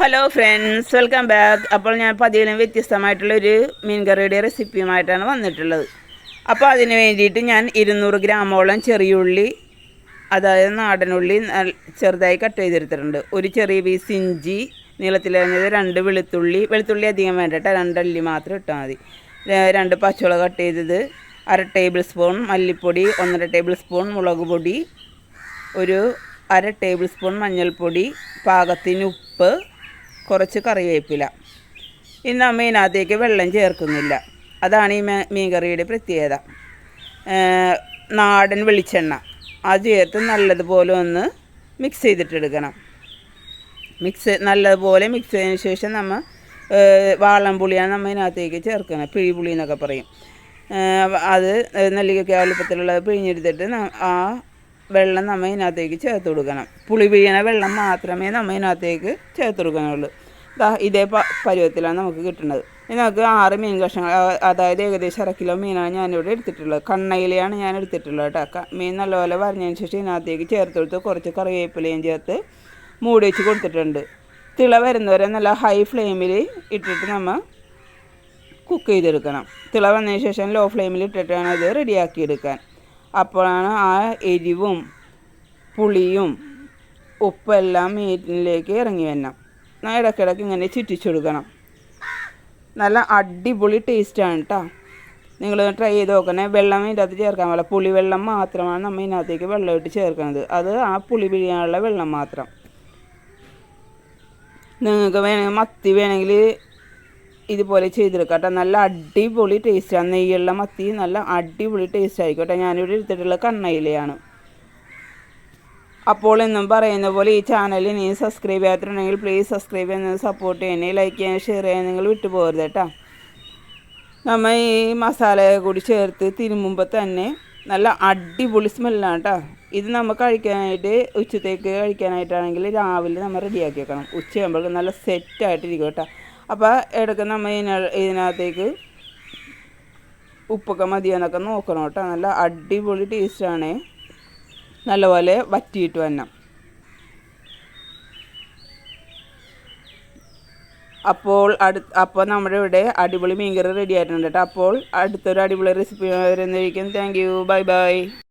Hello friends welcome back അപ്പോൾ ഞാൻ പതിവിലും വ്യത്യസ്തമായിട്ടുള്ളൊരു മീൻ കറിയുടെ റെസിപ്പിയുമായിട്ടാണ് വന്നിട്ടുള്ളത്. അപ്പോൾ അതിന് വേണ്ടിയിട്ട് ഞാൻ ഇരുന്നൂറ് ഗ്രാമോളം ചെറിയുള്ളി അതായത് നാടനുള്ളി ചെറുതായി കട്ട് ചെയ്തെടുത്തിട്ടുണ്ട്. ഒരു ചെറിയ പീസ് ഇഞ്ചി നീളത്തിലറിഞ്ഞത് രണ്ട് വെളുത്തുള്ളി വെളുത്തുള്ളി അധികം വേണ്ടട്ട രണ്ടല്ലി മാത്രം ഇട്ടാൽ മതി. രണ്ട് പച്ചമുളക് കട്ട് ചെയ്തത് അര ടേബിൾ സ്പൂൺ മല്ലിപ്പൊടി ഒന്നര ടേബിൾ സ്പൂൺ മുളക് പൊടി ഒരു അര ടേബിൾ സ്പൂൺ മഞ്ഞൾപ്പൊടി പാകത്തിന് ഉപ്പ് കുറച്ച് കറിവേപ്പില. ഇന്ന് അമ്മ ഇതിനകത്തേക്ക് വെള്ളം ചേർക്കുന്നില്ല. അതാണ് ഈ മീൻ കറിയുടെ പ്രത്യേകത. നാടൻ വെളിച്ചെണ്ണ. അത് ചേർത്ത് നല്ലതുപോലെ ഒന്ന് മിക്സ് ചെയ്തിട്ടെടുക്കണം. മിക്സ് നല്ലതുപോലെ മിക്സ് ചെയ്തതിന് ശേഷം നമ്മൾ വാളംപുളിയാണ് നമ്മൾ ഇതിനകത്തേക്ക് ചേർക്കുന്നത്. പിഴിപുളി എന്നൊക്കെ പറയും. അത് നെല്ലിക്ക വലുപ്പത്തിലുള്ളത് പിഴിഞ്ഞെടുത്തിട്ട് ആ വെള്ളം നമ്മൾ ഇതിനകത്തേക്ക് ചേർത്ത് കൊടുക്കണം. പുളി പിഴിയണ വെള്ളം മാത്രമേ നമ്മൾ ഇതിനകത്തേക്ക് ചേർത്ത് കൊടുക്കാനുള്ളൂ. ഇതേ പരുവത്തിലാണ് നമുക്ക് കിട്ടുന്നത്. ഇനി നമുക്ക് ആറ് മീൻ കഷ്ണങ്ങൾ അതായത് ഏകദേശം അര കിലോ മീനാണ് ഞാനിവിടെ എടുത്തിട്ടുള്ളത്. കണ്ണയിലയാണ് ഞാൻ എടുത്തിട്ടുള്ളത് കേട്ടോ മീൻ നല്ലപോലെ വരഞ്ഞതിന് ശേഷം ഇതിനകത്തേക്ക് ചേർത്ത് കൊടുത്ത് കുറച്ച് കറിവേപ്പിലയും ചേർത്ത് മൂടി വെച്ച് കൊടുത്തിട്ടുണ്ട്. തിള വരുന്നവരെ നല്ല ഹൈ ഫ്ലെയിമിൽ ഇട്ടിട്ട് നമ്മൾ കുക്ക് ചെയ്തെടുക്കണം. തിള വന്നതിന് ശേഷം ലോ ഫ്ലെയിമിൽ ഇട്ടിട്ടാണ് അത് റെഡിയാക്കി എടുക്കാൻ അപ്പോഴാണ് ആ എരിവും പുളിയും ഉപ്പെല്ലാം മീറ്റിലേക്ക് ഇറങ്ങി വരണം. ഇടയ്ക്കിടയ്ക്ക് ഇങ്ങനെ ചുറ്റിച്ചു കൊടുക്കണം. നല്ല അടിപൊളി ടേസ്റ്റാണ് കേട്ടോ നിങ്ങൾ ട്രൈ ചെയ്ത് നോക്കണേ. വെള്ളം ഇതിന്റെ അകത്ത് ചേർക്കാൻ പാടില്ല. പുളി വെള്ളം മാത്രമാണ് നമ്മൾ ഇതിനകത്തേക്ക് വെള്ളം ഇട്ട് ചേർക്കുന്നത് അത് ആ പുളി പിഴിയാനുള്ള വെള്ളം മാത്രം. നിങ്ങൾക്ക് വേണമെങ്കിൽ മത്തി വേണമെങ്കിൽ ഇതുപോലെ ചെയ്തെടുക്കാം കേട്ടോ നല്ല അടിപൊളി ടേസ്റ്റാണ് നെയ്യുള്ള മത്തി നല്ല അടിപൊളി ടേസ്റ്റ് ആയിക്കോട്ടെ. കേട്ടോ ഞാനിവിടെ എടുത്തിട്ടുള്ള കണ്ണയിലയാണ്. അപ്പോൾ എന്നും പറയുന്ന പോലെ ഈ ചാനൽ ഇനി സബ്സ്ക്രൈബ് ചെയ്യാത്തിട്ടുണ്ടെങ്കിൽ പ്ലീസ് സബ്സ്ക്രൈബ് ചെയ്യുന്നത് സപ്പോർട്ട് ചെയ്യണേ ലൈക്ക് ചെയ്യാൻ ഷെയർ ചെയ്യാൻ നിങ്ങൾ വിട്ടുപോകരുത് കേട്ടോ. നമ്മൾ ഈ മസാല കൂടി ചേർത്ത് തിരുമുമ്പോൾ തന്നെ നല്ല അടിപൊളി സ്മെല്ലാണ് കേട്ടോ. ഇത് നമ്മൾ കഴിക്കാനായിട്ട് ഉച്ചത്തേക്ക് കഴിക്കാനായിട്ടാണെങ്കിൽ രാവിലെ നമ്മൾ റെഡിയാക്കി വെക്കണം. ഉച്ചയാകുമ്പോഴേക്കും നല്ല സെറ്റായിട്ടിരിക്കും കേട്ടോ. അപ്പോൾ ഇടയ്ക്ക് നമ്മൾ ഇതിന ഇതിനകത്തേക്ക് ഉപ്പൊക്കെ മതിയെന്നൊക്കെ നോക്കണം കേട്ടോ. നല്ല അടിപൊളി ടേസ്റ്റാണ് നല്ലപോലെ വറ്റിയിട്ട് വരണം. അപ്പോൾ അടു അപ്പോൾ നമ്മുടെ ഇവിടെ അടിപൊളി മീൻകറി റെഡി ആയിട്ടുണ്ട് കേട്ടോ. അപ്പോൾ അടുത്തൊരു അടിപൊളി റെസിപ്പി വരുന്നതായിരിക്കും. Thank you bye bye